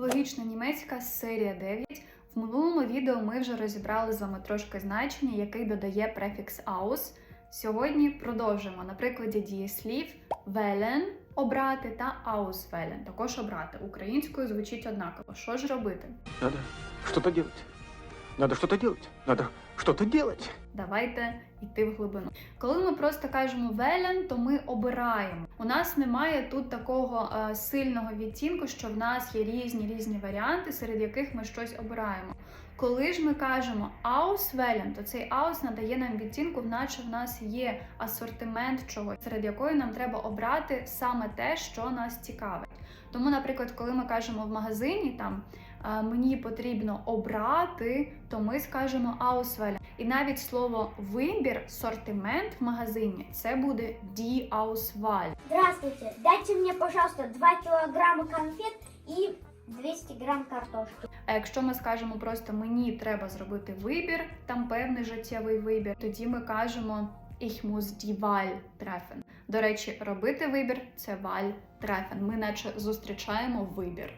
Логічна німецька серія 9. В минулому відео ми вже розібрали з вами трошки значення, який додає префікс aus. Сьогодні продовжимо на прикладі дієслів wählen – обрати та auswählen – також обрати. Українською звучить однаково. Що ж робити? Надо що-то робити. Надо що-то робити. Надо что-то делать. Давайте йти в глибину. Коли ми просто кажемо велен, то ми обираємо. У нас немає тут такого е, сильного відтінку, що в нас є різні різні варіанти, серед яких ми щось обираємо. Коли ж ми кажемо auswählen, то цей aus надає нам відтінку, наче в нас є асортимент чогось, серед якої нам треба обрати саме те, що нас цікавить. Тому, наприклад, коли ми кажемо в магазині там е, мені потрібно обрати, то ми скажемо auswählen. І навіть слово вибір, сортимент в магазині це буде die Auswahl. Здравствуйте, дайте мне, пожалуйста, 2 килограмма конфет и 200 грамм картошки. А якщо ми скажемо просто мені треба зробити вибір, там певний життєвий вибір, тоді ми кажемо Ich muss die Wahl treffen. До речі, робити вибір це Wahl treffen. Ми наче зустрічаємо вибір.